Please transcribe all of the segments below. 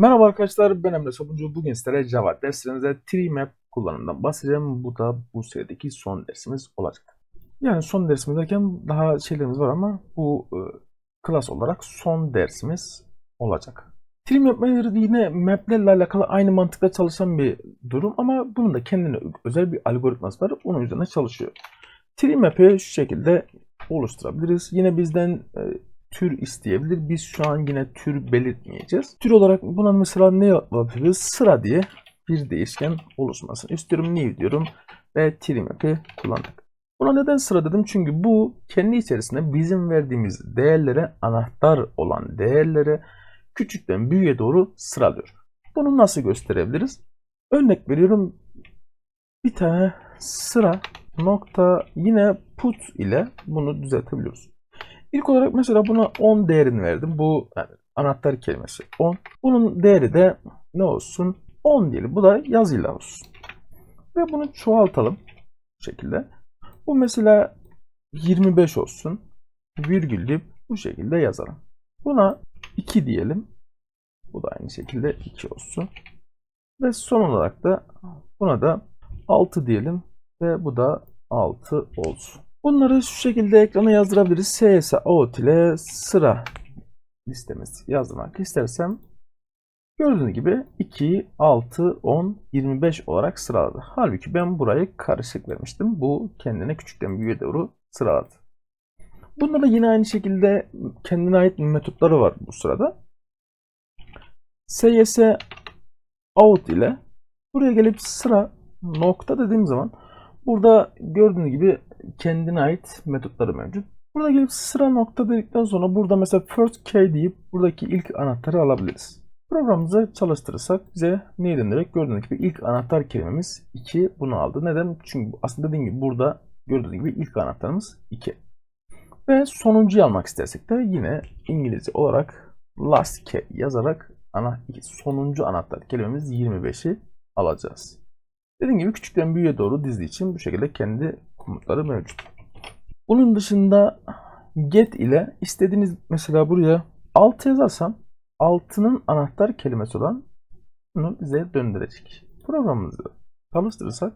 Merhaba arkadaşlar ben Emre Sabuncu. Bugün sizlere Java derslerinize TreeMap kullanımından bahsedeceğim. Bu da bu serideki son dersimiz olacak. Yani son dersimiz derken daha şeylerimiz var ama bu e, klas olarak son dersimiz olacak. TreeMap yine maplerle alakalı aynı mantıkla çalışan bir durum ama bunun da kendine özel bir algoritması var. Onun üzerine çalışıyor. TreeMap'i şu şekilde oluşturabiliriz. Yine bizden e, tür isteyebilir. Biz şu an yine tür belirtmeyeceğiz. Tür olarak buna mesela ne yapabiliriz? Sıra diye bir değişken oluşmasını istiyorum. New diyorum ve trimap'i kullandık. Buna neden sıra dedim? Çünkü bu kendi içerisinde bizim verdiğimiz değerlere anahtar olan değerlere küçükten büyüğe doğru sıralıyor. Bunu nasıl gösterebiliriz? Örnek veriyorum. Bir tane sıra nokta yine put ile bunu düzeltebiliyoruz. İlk olarak mesela buna 10 değerini verdim. Bu yani anahtar kelimesi 10. Bunun değeri de ne olsun? 10 diyelim. Bu da yazıyla olsun. Ve bunu çoğaltalım. Bu şekilde. Bu mesela 25 olsun. Virgül deyip bu şekilde yazalım. Buna 2 diyelim. Bu da aynı şekilde 2 olsun. Ve son olarak da buna da 6 diyelim. Ve bu da 6 olsun. Bunları şu şekilde ekrana yazdırabiliriz. CS out ile sıra listemiz yazdırmak istersem gördüğünüz gibi 2, 6, 10, 25 olarak sıraladı. Halbuki ben burayı karışık vermiştim. Bu kendine küçükten büyüğe doğru sıraladı. Bunda da yine aynı şekilde kendine ait metotları var bu sırada. CS out ile buraya gelip sıra nokta dediğim zaman burada gördüğünüz gibi kendine ait metotları mevcut. Burada gelip sıra nokta dedikten sonra burada mesela first key deyip buradaki ilk anahtarı alabiliriz. Programımızı çalıştırırsak bize neyi dönerek gördüğünüz gibi ilk anahtar kelimemiz 2 bunu aldı. Neden? Çünkü aslında dediğim gibi burada gördüğünüz gibi ilk anahtarımız 2. Ve sonuncuyu almak istersek de yine İngilizce olarak last key yazarak ana, sonuncu anahtar kelimemiz 25'i alacağız. Dediğim gibi küçükten büyüğe doğru dizdiği için bu şekilde kendi komutları mevcut. Bunun dışında get ile istediğiniz mesela buraya 6 yazarsam 6'nın anahtar kelimesi olan bunu bize döndürecek. Programımızı çalıştırırsak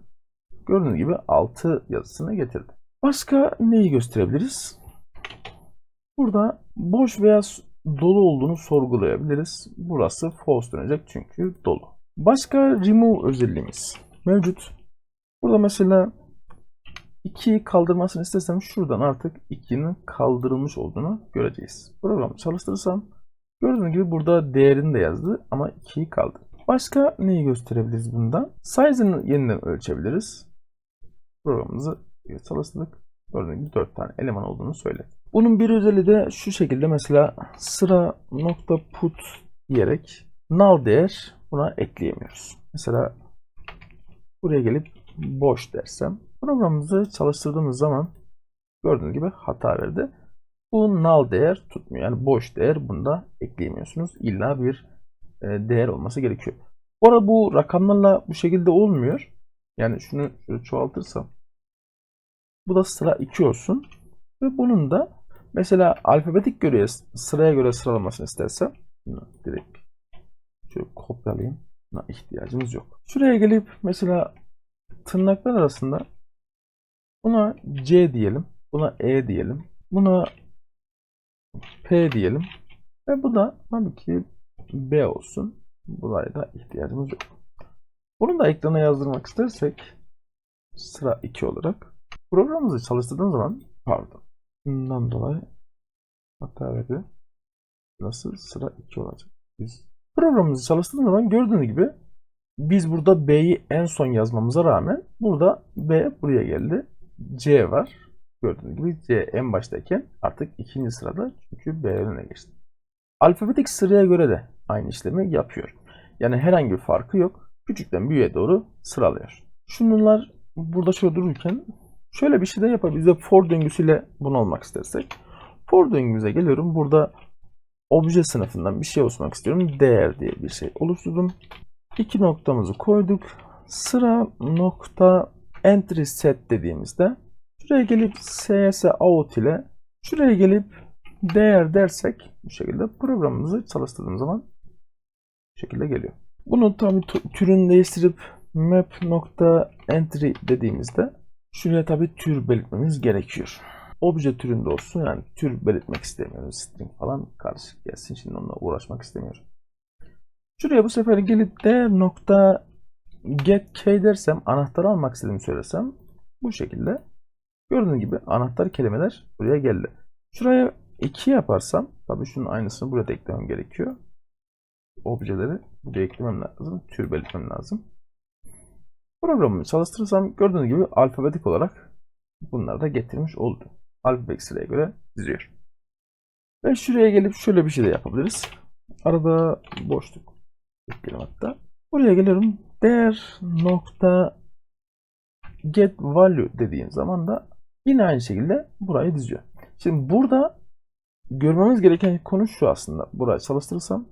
gördüğünüz gibi 6 yazısını getirdi. Başka neyi gösterebiliriz? Burada boş veya dolu olduğunu sorgulayabiliriz. Burası false dönecek çünkü dolu. Başka remove özelliğimiz mevcut. Burada mesela 2'yi kaldırmasını istesem şuradan artık 2'nin kaldırılmış olduğunu göreceğiz. Programı çalıştırırsam gördüğünüz gibi burada değerini de yazdı ama 2'yi kaldırdı. Başka neyi gösterebiliriz bunda? Size'ını yeniden ölçebiliriz. Programımızı çalıştırdık. Gördüğünüz gibi 4 tane eleman olduğunu söyledi. Bunun bir özelliği de şu şekilde mesela sıra nokta put diyerek null değer buna ekleyemiyoruz. Mesela buraya gelip boş dersem programımızı çalıştırdığımız zaman gördüğünüz gibi hata verdi. Bu null değer tutmuyor. Yani boş değer bunda ekleyemiyorsunuz. İlla bir e, değer olması gerekiyor. Bu arada bu rakamlarla bu şekilde olmuyor. Yani şunu çoğaltırsam bu da sıra 2 olsun. Ve bunun da mesela alfabetik göre sıraya göre sıralamasını istersem direkt şöyle kopyalayayım. Buna ihtiyacımız yok. Şuraya gelip mesela tırnaklar arasında buna C diyelim. Buna E diyelim. Buna P diyelim. Ve bu da tabii ki B olsun. Buraya da ihtiyacımız yok. Bunu da ekrana yazdırmak istersek sıra 2 olarak programımızı çalıştırdığım zaman pardon. Bundan dolayı hata verdi. Nasıl sıra 2 olacak? Biz programımızı çalıştırdığım zaman gördüğünüz gibi biz burada B'yi en son yazmamıza rağmen burada B buraya geldi. C var. Gördüğünüz gibi C en baştayken artık ikinci sırada çünkü B önüne geçti. Alfabetik sıraya göre de aynı işlemi yapıyor. Yani herhangi bir farkı yok. Küçükten büyüğe doğru sıralıyor. Şunlar burada şöyle dururken şöyle bir şey de yapabiliriz. Biz de for döngüsüyle bunu olmak istersek. For döngümüze geliyorum. Burada obje sınıfından bir şey oluşturmak istiyorum. Değer diye bir şey oluşturdum. İki noktamızı koyduk. Sıra nokta entry set dediğimizde şuraya gelip cs out ile şuraya gelip değer dersek bu şekilde programımızı çalıştırdığım zaman şekilde geliyor. Bunu tabi türünü değiştirip map.entry dediğimizde şuraya tabi tür belirtmemiz gerekiyor. Obje türünde olsun yani tür belirtmek istemiyoruz. String falan karışık gelsin. Şimdi onunla uğraşmak istemiyorum. Şuraya bu sefer gelip de nokta get key dersem anahtarı almak istediğimi söylesem bu şekilde gördüğünüz gibi anahtar kelimeler buraya geldi. Şuraya 2 yaparsam tabii şunun aynısını buraya da eklemem gerekiyor. Objeleri buraya eklemem lazım. Tür belirtmem lazım. Programımı çalıştırırsam gördüğünüz gibi alfabetik olarak bunları da getirmiş oldu. Alfabetik sıraya göre diziyor. Ve şuraya gelip şöyle bir şey de yapabiliriz. Arada boşluk ekleyelim hatta. Buraya geliyorum. Değer nokta get value dediğim zaman da yine aynı şekilde burayı diziyor. Şimdi burada görmemiz gereken konu şu aslında. Burayı çalıştırırsam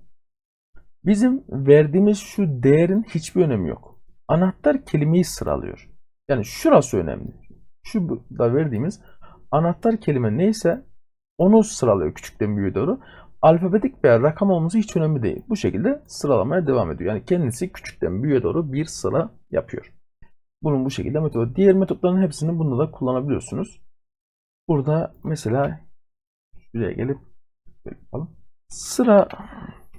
bizim verdiğimiz şu değerin hiçbir önemi yok. Anahtar kelimeyi sıralıyor. Yani şurası önemli. Şu da verdiğimiz anahtar kelime neyse onu sıralıyor küçükten büyüğe doğru. Alfabetik veya rakam olması hiç önemli değil. Bu şekilde sıralamaya devam ediyor. Yani kendisi küçükten büyüğe doğru bir sıra yapıyor. Bunun bu şekilde metodu. Diğer metotların hepsini bunda da kullanabiliyorsunuz. Burada mesela şuraya gelip yapalım. Sıra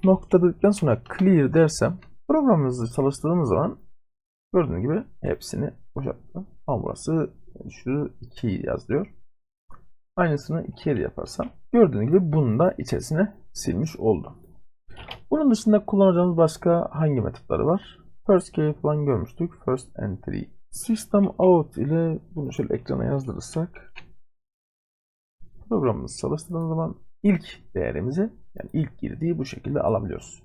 noktaladıktan sonra clear dersem programımızı çalıştırdığımız zaman gördüğünüz gibi hepsini boşalttı. Ama burası şu 2'yi yazıyor. Aynısını 2'ye de yaparsam gördüğünüz gibi bunu da içerisine silmiş oldum. Bunun dışında kullanacağımız başka hangi metotları var? First key falan görmüştük. First entry. System out ile bunu şöyle ekrana yazdırırsak programımızı çalıştırdığımız zaman ilk değerimizi yani ilk girdiği bu şekilde alabiliyoruz.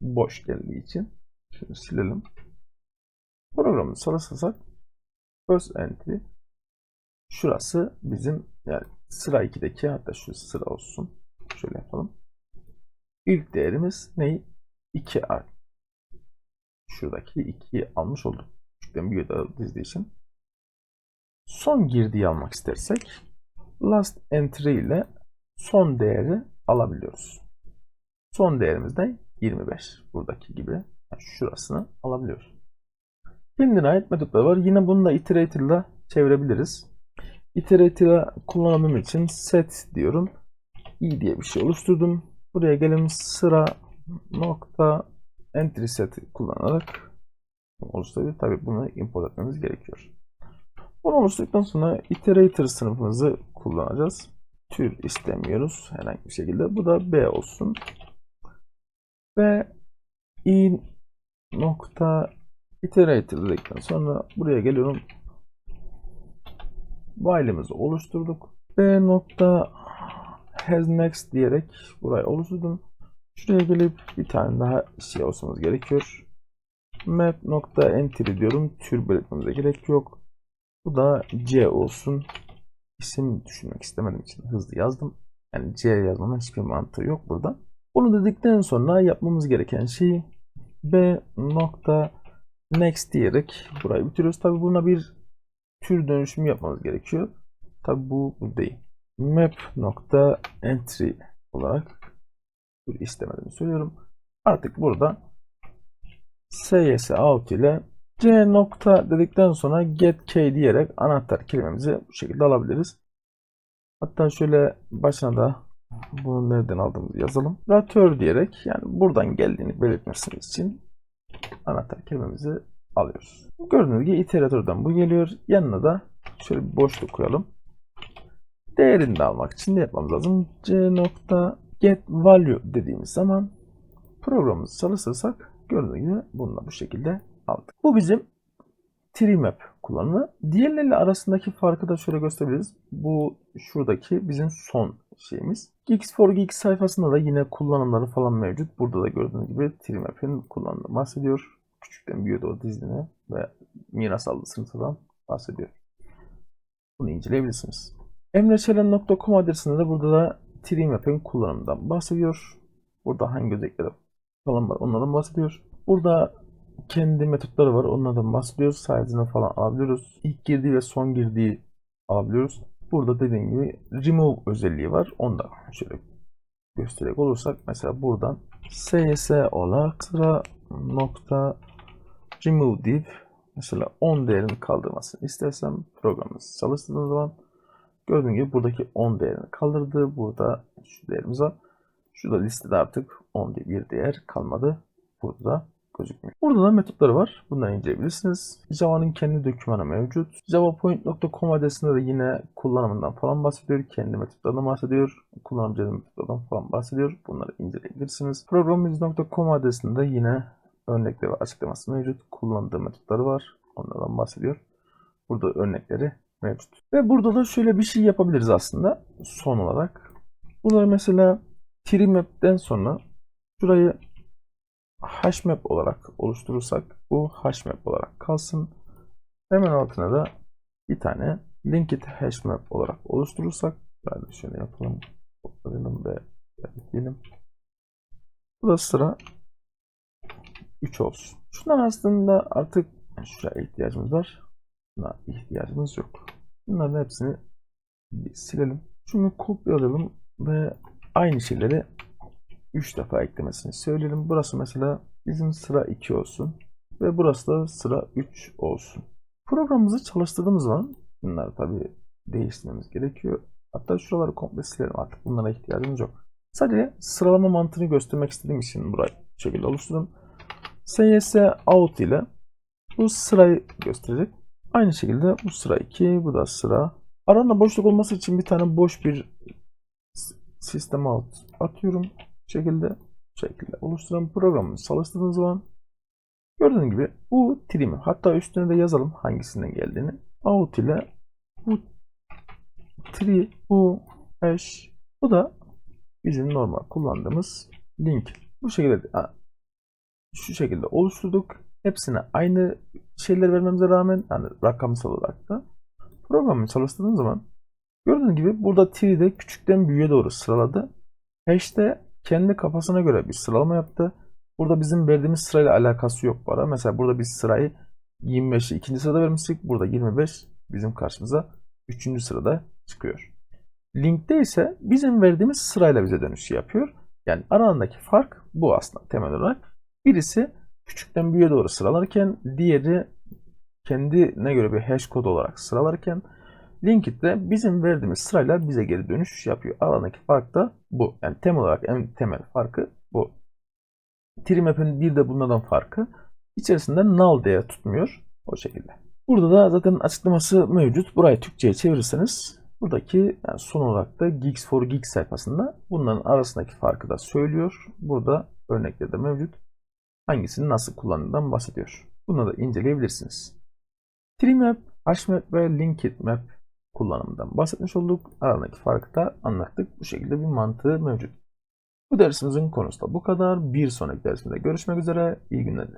Boş geldiği için şunu silelim. Programımızı çalıştırsak first entry şurası bizim yani sıra 2'deki hatta şu sıra olsun. Şöyle yapalım. İlk değerimiz ne? 2 art. Şuradaki 2'yi almış olduk. Küçükten büyüğe doğru dizdiği için. Son girdiği almak istersek last entry ile son değeri alabiliyoruz. Son değerimiz de 25. Buradaki gibi yani şurasını alabiliyoruz. Kendine ait metotlar var. Yine bunu da iterator ile çevirebiliriz. Iterator kullanmam için set diyorum. i diye bir şey oluşturdum. Buraya gelelim sıra nokta entry set kullanarak oluşturuyor. Tabi bunu import etmemiz gerekiyor. Bunu oluşturduktan sonra iterator sınıfımızı kullanacağız. Tür istemiyoruz herhangi bir şekilde. Bu da b olsun. Ve i nokta iterator dedikten sonra buraya geliyorum. While'imizi oluşturduk. b nokta has next diyerek burayı oluşturdum. Şuraya gelip bir tane daha şey olmamız gerekiyor. Map nokta entry diyorum. Tür belirtmemize gerek yok. Bu da C olsun. İsim düşünmek istemedim için hızlı yazdım. Yani C yazmanın hiçbir mantığı yok burada. Bunu dedikten sonra yapmamız gereken şey B nokta next diyerek burayı bitiriyoruz. Tabi buna bir tür dönüşümü yapmamız gerekiyor. Tabi bu, bu değil. Map nokta entry olarak bir istemedim söylüyorum. Artık burada cs out ile c nokta dedikten sonra get key diyerek anahtar kelimemizi bu şekilde alabiliriz. Hatta şöyle başına da bunu nereden aldığımızı yazalım. Ratör diyerek yani buradan geldiğini belirtmesiniz için anahtar kelimemizi alıyoruz. Gördüğünüz gibi iteratörden bu geliyor. Yanına da şöyle bir boşluk koyalım. Değerini de almak için ne yapmamız lazım? c nokta get value dediğimiz zaman programımızı çalıştırırsak gördüğünüz gibi bununla bu şekilde aldık. Bu bizim tree map kullanımı. Diğerleriyle arasındaki farkı da şöyle gösterebiliriz. Bu şuradaki bizim son şeyimiz. Geeks for Geeks sayfasında da yine kullanımları falan mevcut. Burada da gördüğünüz gibi tree map'in kullanımı bahsediyor. Küçükten büyüğe doğru dizdiğini ve miras aldığı sınıfından bahsediyor. Bunu inceleyebilirsiniz. emreçelen.com adresinde de burada da TreeMap'in kullanımından bahsediyor. Burada hangi özellikleri falan var onlardan bahsediyor. Burada kendi metotları var onlardan bahsediyoruz. Size'ını falan alabiliyoruz. İlk girdiği ve son girdiği alabiliyoruz. Burada dediğim gibi remove özelliği var. Onu da şöyle gösterecek olursak mesela buradan SYS olarak sıra nokta remove deyip mesela 10 değerini kaldırmasını istersem programımızı çalıştırdığım zaman gördüğün gibi buradaki 10 değerini kaldırdı. Burada şu değerimiz var. Şurada listede artık 10 diye bir değer kalmadı. Burada da gözükmüyor. Burada da metotları var. Bunları inceleyebilirsiniz. Java'nın kendi dokümanı mevcut. javapoint.com adresinde de yine kullanımından falan bahsediyor. Kendi metotlarından bahsediyor. Kullanıcının metotlarından falan bahsediyor. Bunları inceleyebilirsiniz. Programımız.com adresinde yine örnekleri ve açıklaması mevcut. Kullandığı metotları var. Onlardan bahsediyor. Burada örnekleri mevcut. Ve burada da şöyle bir şey yapabiliriz aslında son olarak. Bunları mesela trimap'ten sonra şurayı hashmap olarak oluşturursak bu hashmap olarak kalsın. Hemen altına da bir tane linked hashmap olarak oluşturursak ben de şöyle yapalım. Kopyalayalım ve diyelim. Bu da sıra 3 olsun. Şundan aslında artık şuraya ihtiyacımız var. Buna ihtiyacımız yok. Bunların hepsini silelim. Şunu kopyalayalım ve aynı şeyleri 3 defa eklemesini söyleyelim. Burası mesela bizim sıra 2 olsun. Ve burası da sıra 3 olsun. Programımızı çalıştırdığımız zaman bunları tabi değiştirmemiz gerekiyor. Hatta şuraları komple silelim artık. Bunlara ihtiyacımız yok. Sadece sıralama mantığını göstermek istediğim için burayı bu şekilde oluşturdum. SYS out ile bu sırayı gösterecek. Aynı şekilde bu sıra 2, bu da sıra. Aranda boşluk olması için bir tane boş bir sistem out atıyorum. Bu şekilde bu şekilde oluşturan programı çalıştırdığınız zaman gördüğünüz gibi bu trim'i hatta üstüne de yazalım hangisinden geldiğini. Out ile bu tri, bu hash, bu da bizim normal kullandığımız link. Bu şekilde şu şekilde oluşturduk. Hepsine aynı şeyler vermemize rağmen yani rakamsal olarak da programı çalıştırdığım zaman gördüğünüz gibi burada tree'de küçükten büyüğe doğru sıraladı. Hash'te kendi kafasına göre bir sıralama yaptı. Burada bizim verdiğimiz sırayla alakası yok bu ara. Mesela burada biz sırayı 25'i ikinci sırada vermiştik. Burada 25 bizim karşımıza üçüncü sırada çıkıyor. Link'te ise bizim verdiğimiz sırayla bize dönüş yapıyor. Yani aralarındaki fark bu aslında temel olarak. Birisi küçükten büyüğe doğru sıralarken diğeri kendine göre bir hash kod olarak sıralarken Linkit'te bizim verdiğimiz sırayla bize geri dönüş yapıyor. Aralarındaki fark da bu. Yani temel olarak en temel farkı bu. Trimap'in bir de bunlardan farkı içerisinde null değer tutmuyor. O şekilde. Burada da zaten açıklaması mevcut. Burayı Türkçe'ye çevirirseniz buradaki yani son olarak da Geeks for Geeks sayfasında bunların arasındaki farkı da söylüyor. Burada örnekleri de mevcut hangisini nasıl kullandığından bahsediyor. Bunu da inceleyebilirsiniz. Trimap, Hmap ve Linked Map kullanımından bahsetmiş olduk. Aralarındaki farkı da anlattık. Bu şekilde bir mantığı mevcut. Bu dersimizin konusu da bu kadar. Bir sonraki dersimizde görüşmek üzere. İyi günler.